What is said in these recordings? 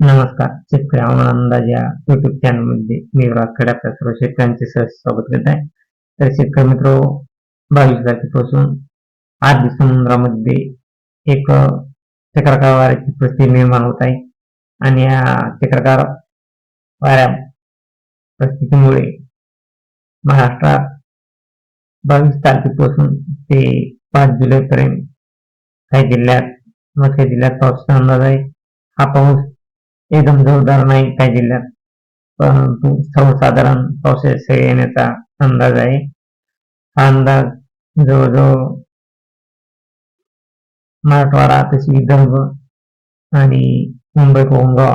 नमस्कार शेतकरी हवामान अंदाज या युट्यूब चॅनलमध्ये मी विराज आपल्या सर्व शेतकऱ्यांचे सहज स्वागत करत आहे. तर शेतकरी मित्र बावीस तारखेपासून आरबी समुद्रामध्ये एक चक्रकार वाऱ्याची परिस्थिती निर्माण होत आहे. आणि या चक्रकार वाऱ्या परिस्थितीमुळे महाराष्ट्रात बावीस तारखेपासून ते पाच जुलैपर्यंत काही जिल्ह्यात मग काही जिल्ह्यात पावसाचा अंदाज आहे. हा पाऊस एकदम जोरदार नाही काही जिल्ह्यात. परंतु सर्वसाधारण पावसाचे येण्याचा अंदाज आहे. हा अंदाज जवळजवळ मराठवाडा तशी विदर्भ आणि मुंबई कोंगावा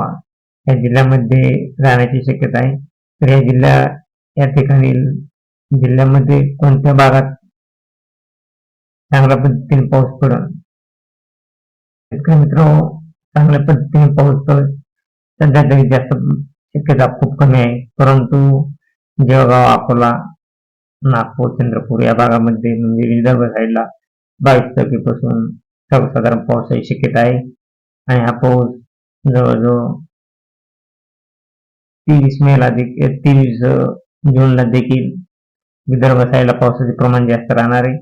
या जिल्ह्यामध्ये राहण्याची शक्यता आहे. तर या जिल्ह्या या ठिकाणी जिल्ह्यामध्ये कोणत्या भागात चांगल्या पद्धतीने पाऊस पडेल शेतकरी मित्र चांगल्या पद्धतीने पाऊस पडेल सध्या तरी जास्त शक्यता खूप कमी आहे. परंतु जळगाव अकोला नागपूर चंद्रपूर या भागामध्ये म्हणजे विदर्भ साईडला बावीस तारखेपासून सर्वसाधारण पावसाची शक्यता आहे. आणि हा पाऊस जवळजवळ तेवीस मेला देखील तेवीस जूनला देखील विदर्भ साईडला पावसाचे प्रमाण जास्त राहणार आहे.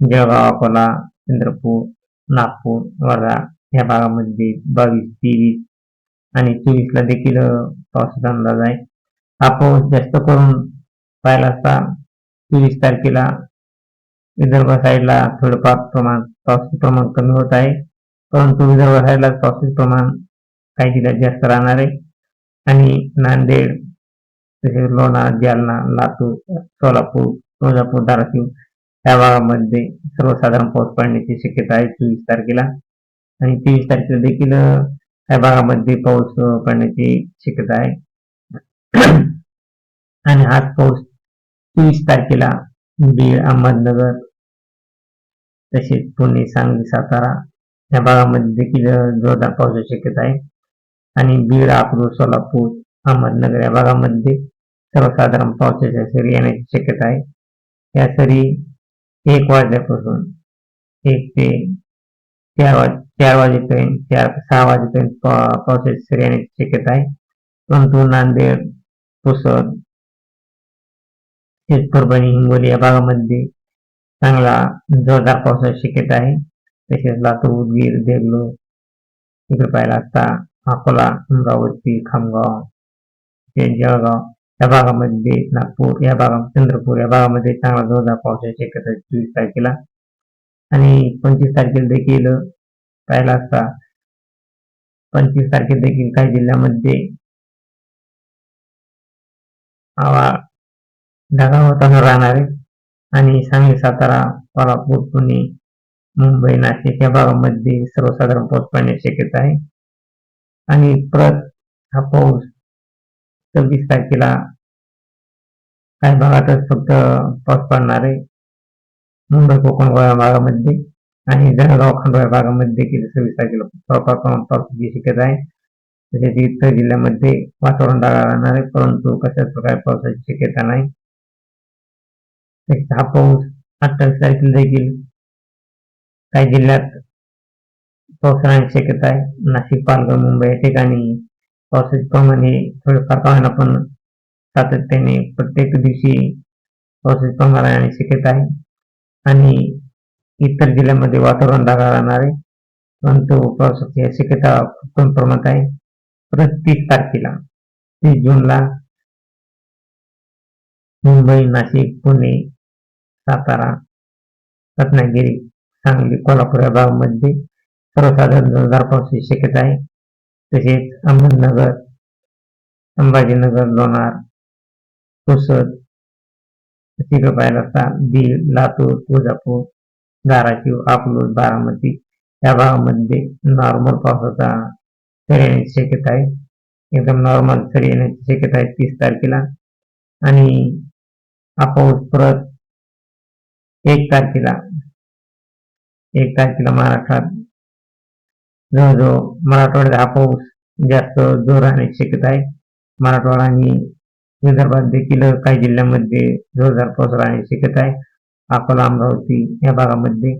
जळगाव अकोला चंद्रपूर नागपूर वर्धा या भागामध्ये बावीस तेवीस आणि चोवीसला देखील पावसाचा अंदाज आहे. हा पाऊस जास्त करून पाहिला असता चोवीस तारखेला विदर्भ साईडला थोडंफार प्रमाण पावसाचे प्रमाण कमी होत आहे. परंतु विदर्भ साईडला पावसाचे प्रमाण काही जिल्ह्यात जास्त राहणार आहे. आणि नांदेड तसेच लोणा जालना लातूर सोलापूर तुळजापूर धाराशिव या भागामध्ये सर्वसाधारण पाऊस पडण्याची शक्यता आहे चोवीस तारखेला. आणि तेवीस तारखेला देखील अ, या भागामध्ये पाऊस पडण्याची शक्यता आहे. आणि हाच पाऊस तीस तारखेला बीड अहमदनगर तसेच पुणे सांगली सातारा या भागामध्ये देखील जोरदार पावसाची शक्यता आहे. आणि बीड अकलूज सोलापूर अहमदनगर या भागामध्ये सर्वसाधारण पावसाच्या सरी येण्याची शक्यता आहे. या सरी एक वाजल्यापासून एक ते चार वाज चार वाजेपर्यंत चार सहा वाजेपर्यंत पा- पावसाची सरी येण्याची शक्यता आहे. परंतु नांदेड पुसद परभणी हिंगोली या भागामध्ये चांगला जोरदार पावसाची शक्यता आहे. तसेच लातूर उदगीर देगलूर इकडे पाहिला असता अकोला अमरावती खामगाव ते जळगाव या भागामध्ये नागपूर या भागा चंद्रपूर या भागामध्ये चांगला जोरदार पावसाची शक्यता आहे. चोवीस तारखेला आणि पंचवीस तारखेला देखील पाहिला असता. पंचवीस तारखे देखील काही जिल्ह्यामध्ये हवा ढगाळ वातावरण राहणार आहे. आणि सांगली सातारा कोल्हापूर पुणे मुंबई नाशिक या भागामध्ये सर्वसाधारण पाऊस पडण्याची शक्यता आहे. आणि परत हा पाऊस सव्वीस तारखेला काही भागातच फक्त पाऊस पडणार आहे. मुंबई कोकण गोव्या भागामध्ये. आणि जळगाव खंडवा भागामध्ये देखील सव्वीस तारखेला थोडंफार पावसाची शक्यता आहे. तसेच इतर जिल्ह्यामध्ये वातावरण ढगाळ राहणार आहे परंतु कशाच प्रकारे पावसाची शक्यता नाही. तसेच हा पाऊस अठ्ठावीस तारखेला देखील काही जिल्ह्यात पाऊस राहण्याची शक्यता आहे. नाशिक पालघर मुंबई या ठिकाणी पावसाचे प्रमाण हे थोडेफार का होईना पण सातत्याने प्रत्येक दिवशी पावसाचे प्रमाण राहण्याची शक्यता आहे. आणि इतर जिल्ह्यामध्ये वातावरण ढगाळ राहणार आहे. परंतु पावसाची शक्यता खूप कमी प्रमाणात आहे. परत तीस तारखेला तीस जूनला मुंबई नाशिक पुणे सातारा रत्नागिरी सांगली कोल्हापूर या भागामध्ये सर्वसाधारण जोरदार पावसाची शक्यता आहे. तसेच अहमदनगर संभाजीनगर लोणार पुसद तिकडे पाहिलं असता बीड लातूर तुळजापूर धाराशिव अकलूज बारामती या भागामध्ये नॉर्मल पावसाचा सर येण्याची शक्यता आहे. एकदम नॉर्मल सर येण्याची शक्यता आहे तीस तारखेला. आणि हा पाऊस परत एक तारखेला एक तारखेला महाराष्ट्रात जवळजवळ मराठवाड्यात हा पाऊस जास्त जोर राहण्याची शक्यता आहे. मराठवाडा आणि विदर्भात देखील काही जिल्ह्यांमध्ये जोरदार पाऊस राहण्याची शक्यता आहे. अकोला अमरावती या भागामध्ये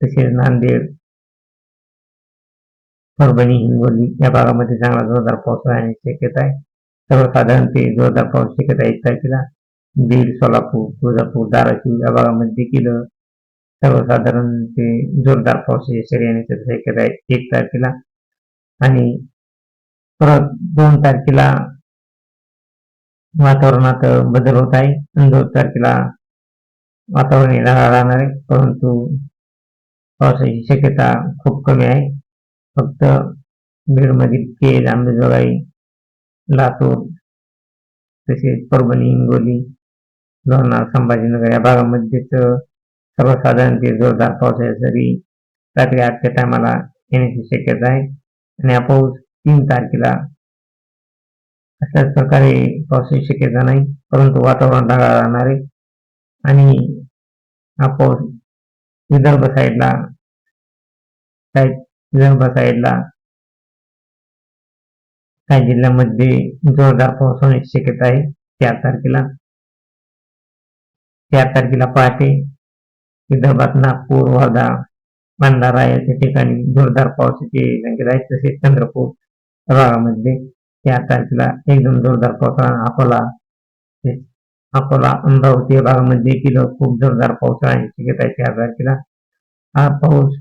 तसेच नांदेड परभणी हिंगोली या भागामध्ये चांगला जोरदार पाऊस राहण्याची शक्यता आहे. सर्वसाधारण ते जोरदार पाऊस शक्यता आहे. एक तारखेला बीड सोलापूर तुळजापूर धाराशिव या भागामध्ये देखील सर्वसाधारण ते जोरदार पावसाची सरी येण्याची शक्यता आहे. एक तारखेला आणि परत दोन तारखेला वातावरणात बदल होत आहे. आणि दोन तारखेला वातावरण हे ढगाळ राहणार आहे परंतु पावसाची शक्यता खूप कमी आहे. फक्त बीडमधील केज आंबेजोगाई लातूर तसेच परभणी हिंगोली लोणार संभाजीनगर या भागामध्येच सर्वसाधारण ते जोरदार पावसाच्या सरी रात्री आठच्या टायमाला येण्याची शक्यता आहे. आणि हा पाऊस तीन तारखेला अशाच प्रकारे पावसाची शक्यता नाही परंतु वातावरण ढगाळ राहणार आहे. आणि हा विदर्भ साईडला काही विदर्भ साईडला काही जिल्ह्यामध्ये जोरदार पाऊस होण्याची शक्यता आहे. चार तारखेला चार तारखेला पहाटे विदर्भात नागपूर वर्धा भंडारा याच्या ठिकाणी जोरदार पावसाची संकेत आहे. तसेच चंद्रपूर या भागामध्ये चार तारखेला एकदम जोरदार पाऊस अकोला अकोला अमरावती या भागामध्ये देखील खूप जोरदार पाऊस राहण्याची शक्यता आहे चार तारखेला हा पाऊस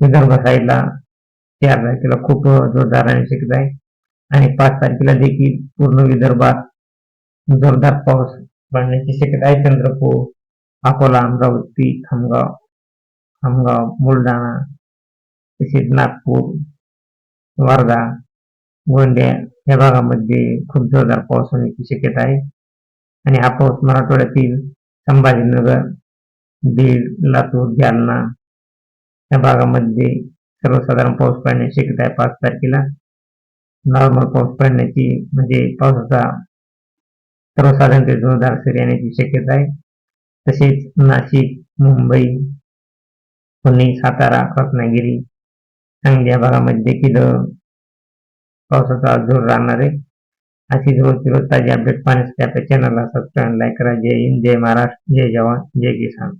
विदर्भ साईडला चार तारखेला खूप जोरदार राहण्याची शक्यता आहे. आणि पाच तारखेला देखील पूर्ण विदर्भात जोरदार पाऊस पडण्याची शक्यता आहे. चंद्रपूर अकोला अमरावती खामगाव खामगाव बुलढाणा तसेच नागपूर वर्धा गोंदिया या भागामध्ये खूप जोरदार पाऊस होण्याची शक्यता आहे. आणि हा पाऊस मराठवाड्यातील संभाजीनगर बीड लातूर जालना या भागामध्ये सर्वसाधारण पाऊस पडण्याची शक्यता आहे पाच तारखेला नॉर्मल पाऊस पडण्याची म्हणजे पावसाचा सर्वसाधारण ते जोरदार सरी येण्याची शक्यता आहे. तसेच नाशिक मुंबई पुणे सातारा रत्नागिरी सांगली या भागामध्ये देखील पावसाचा जोर राहणार आहे? આથી રોજ રોજ તાજી અપડેટ પાણી આપે ચેનલના સબસ્ક્રાઈબ લાઈક કરા જય હિન્દ, જય મહારાષ્ટ્ર, જય જવાન, જય કિસાન.